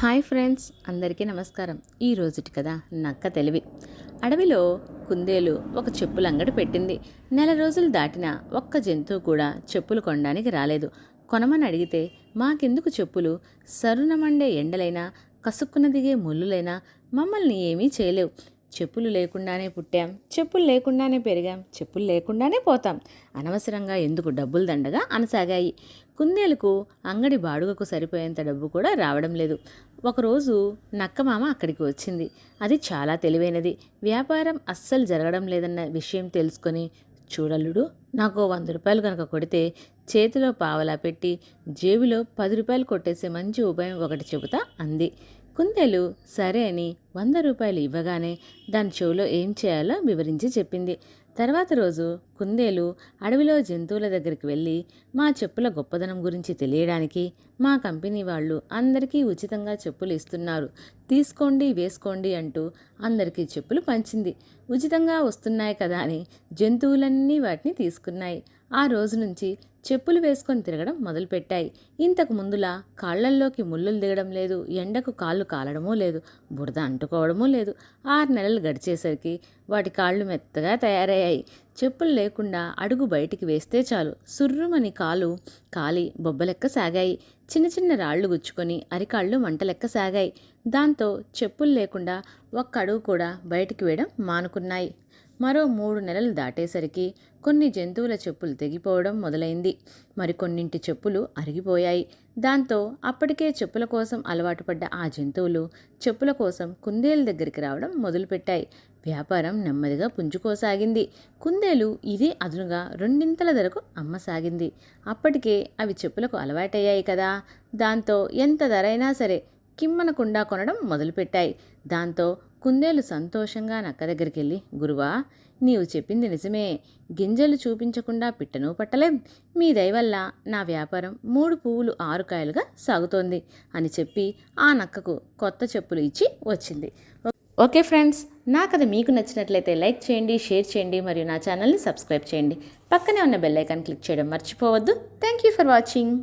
Hi friends అందరికీ నమస్కారం. ఈ రోజుటి కదా నక్క తెలివి. అడవిలో కుందేలు ఒక చెప్పులంగడి పెట్టింది. నెల రోజులు దాటినా ఒక్క జంతువు కూడా చెప్పులు కొనడానికి రాలేదు. కొనమని అడిగితే మాకెందుకు చెప్పులు? సరునమండే ఎండలైనా కసుక్కున దిగే ముళ్ళులైనా మమ్మల్ని ఏమీ చేయలేవు. చెప్పులు లేకుండానే పుట్టాం చెప్పులు లేకుండానే పెరిగాం చెప్పులు లేకుండానే పోతాం. అనవసరంగా ఎందుకు డబ్బులు దండగా అనసాగాయి. కుందేలకు అంగడి బాడుగకు సరిపోయేంత డబ్బు కూడా రావడం లేదు. ఒకరోజు నక్కమామ అక్కడికి వచ్చింది. అది చాలా తెలివైనది. వ్యాపారం అస్సలు జరగడం లేదన్న విషయం తెలుసుకొని చూడల్లుడు నాకు వంద రూపాయలు కనుక కొడితే చేతిలో పావలా పెట్టి జేబులో పది రూపాయలు కొట్టేసే మంచి ఉపాయం ఒకటి చెబుతా అంది. కుందేలు సరే అని వంద రూపాయలు ఇవ్వగానే దాని చెవులో ఏం చేయాలో వివరించి చెప్పింది. తర్వాత రోజు కుందేలు అడవిలో జంతువుల దగ్గరికి వెళ్ళి మా చెప్పుల గొప్పదనం గురించి తెలియడానికి మా కంపెనీ వాళ్ళు అందరికీ ఉచితంగా చెప్పులు ఇస్తున్నారు. తీసుకోండి వేసుకోండి అంటూ అందరికీ చెప్పులు పంచింది. ఉచితంగా వస్తున్నాయి కదా అని జంతువులన్నీ వాటిని తీసుకున్నాయి. ఆ రోజు నుంచి చెప్పులు వేసుకొని తిరగడం మొదలుపెట్టాయి. ఇంతకు ముందులా కాళ్ళల్లోకి ముళ్ళులు దిగడం లేదు ఎండకు కాళ్ళు కాలడమూ లేదు బురద అంటుకోవడమూ లేదు. ఆరు నెలలు గడిచేసరికి వాటి కాళ్ళు మెత్తగా తయారయ్యాయి. చెప్పులు లేకుండా అడుగు బయటికి వేస్తే చాలు. సుర్రుమని కాలు కాలి బొబ్బలెక్క సాగాయి. చిన్న చిన్న రాళ్ళు గుచ్చుకొని అరికాళ్ళు మంటలెక్క సాగాయి. దాంతో చెప్పులు లేకుండా ఒక్క అడుగు కూడా బయటికి వేయడం మానుకున్నాయి. మరో మూడు నెలలు దాటేసరికి కొన్ని జంతువుల చెప్పులు తెగిపోవడం మొదలైంది. మరికొన్నింటి చెప్పులు అరిగిపోయాయి. దాంతో అప్పటికే చెప్పుల కోసం అలవాటు పడ్డ ఆ జంతువులు చెప్పుల కోసం కుందేలు దగ్గరికి రావడం మొదలుపెట్టాయి. వ్యాపారం నెమ్మదిగా పుంజుకోసాగింది. కుందేలు ఇదే అదునుగా రెండింతల ధరకు అమ్మసాగింది. అప్పటికే అవి చెప్పులకు అలవాటయ్యాయి కదా. దాంతో ఎంత ధరైనా సరే కిమ్మనకుండా కొనడం మొదలుపెట్టాయి. దాంతో కుందేలు సంతోషంగా నక్క దగ్గరికి వెళ్ళి గురువా నీవు చెప్పింది నిజమే. గింజలు చూపించకుండా పిట్టను పట్టలేం. మీ దయవల్ల నా వ్యాపారం మూడు పువ్వులు ఆరు కాయలుగా సాగుతోంది అని చెప్పి ఆ నక్కకు కొత్త చెప్పులు ఇచ్చి వచ్చింది. ఓకే ఫ్రెండ్స్ నా కథ మీకు నచ్చినట్లయితే లైక్ చేయండి షేర్ చేయండి మరియు నా ఛానల్ని సబ్స్క్రైబ్ చేయండి. పక్కనే ఉన్న బెల్ ఐకాన్ క్లిక్ చేయడం మర్చిపోవద్దు. Thank you for watching.